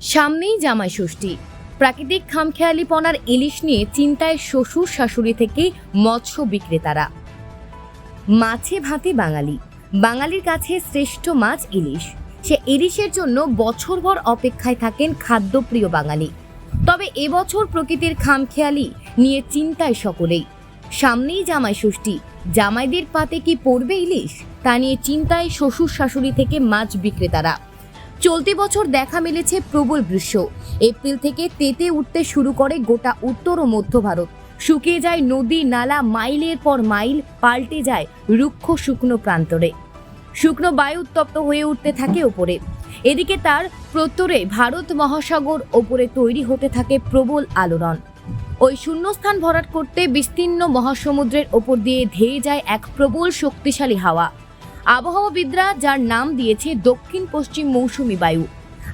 সামনেই জামাই ষষ্ঠী। প্রাকৃতিক খামখেয়ালিপনার ইলিশ নিয়ে চিন্তায় শ্বশুর শাশুড়ি থেকে মৎস্য বিক্রেতারা। মাছে ভাতে বাঙালি। বাঙালির কাছে শ্রেষ্ঠ মাছ ইলিশ। সে ইলিশের জন্য বছরভর অপেক্ষায় থাকেন খাদ্যপ্রিয় বাঙালি। তবে এবছর প্রকৃতির খামখেয়ালি নিয়ে চিন্তায় সকলেই। সামনেই জামাই ষষ্ঠী। জামাইদের পাতে কি পড়বে ইলিশ? তা নিয়ে চিন্তায় শ্বশুর শাশুড়ি থেকে মাছ বিক্রেতারা। চলতি বছর দেখা মিলেছে প্রবল গ্রীষ্ম। এপ্রিল থেকে তেতে উঠতে শুরু করে গোটা উত্তর ও মধ্য ভারত। শুকিয়ে যায় নদী, নালা, মাইলের পর মাইল, পাল্টে যায় রুক্ষ শুকনো প্রান্তরে। শুকনো বায়ু উত্তপ্ত হয়ে উঠতে থাকে ওপরে। এদিকে তার প্রত্যরে ভারত মহাসাগর ওপরে তৈরি হতে থাকে প্রবল আলোড়ন। ওই শূন্যস্থান ভরাট করতে বিস্তীর্ণ মহাসমুদ্রের ওপর দিয়ে ধেয়ে যায় এক প্রবল শক্তিশালী হাওয়া। আবহাওয়াবিদরা যার নাম দিয়েছে দক্ষিণ পশ্চিম মৌসুমি বায়ু।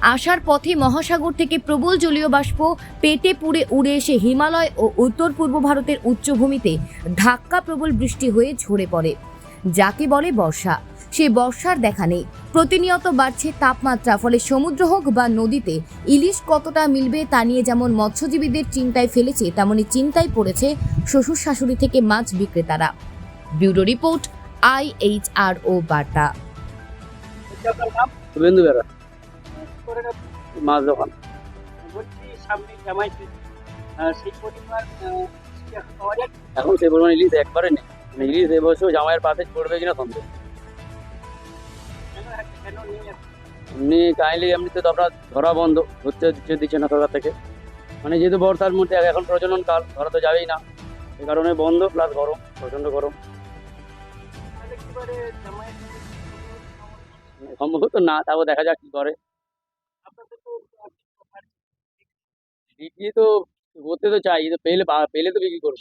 আসার পথে মহাসাগর থেকে প্রবল জলীয় বাষ্প পেটে পুড়ে উড়ে এসে হিমালয় ও উত্তর পূর্ব ভারতের উচ্চভূমিতে ধাক্কা প্রবল বৃষ্টি হয়ে ঝরে পড়ে। যাকে বলে বর্ষা। সে বর্ষার দেখা নেই। প্রতিনিয়ত বাড়ছে তাপমাত্রা, ফলে সমুদ্র হোক বা নদীতে ইলিশ কতটা মিলবে তা নিয়ে যেমন মৎস্যজীবীদের চিন্তায় ফেলেছে, তেমনি চিন্তায় পড়েছে শ্বশুর শাশুড়ি থেকে মাছ বিক্রেতারা। ব্যুরো রিপোর্ট আইএইচআরও বার্তা। শুভেন্দু বেরা করে না মাছ দোকান। বলছি সামনে জামাই ষষ্ঠী। আহ, সেই পরিমাণ আহ, কি এখন সেই পরিমাণ ইলিশ একবারে নেই। মানে ইলিশ এবছর জামাইয়ের পাতে পড়বে কিনা সন্দেহ? এমনি কাইন্ডলি এমনিতে তো আপনার ধরা বন্ধ ধরতে দিচ্ছে দিচ্ছে না সরকার থেকে। মানে যেহেতু বর্ষার মধ্যে এখন প্রজনন কাল ধরা তো যাবেই না। এই কারণে বন্ধ প্লাস গরম প্রচণ্ড গরম। সম্ভবত না, তাও দেখা যাক কি করে। বিক্রি তো করতে তো চাই পেলে পেলে তো বিক্রি করব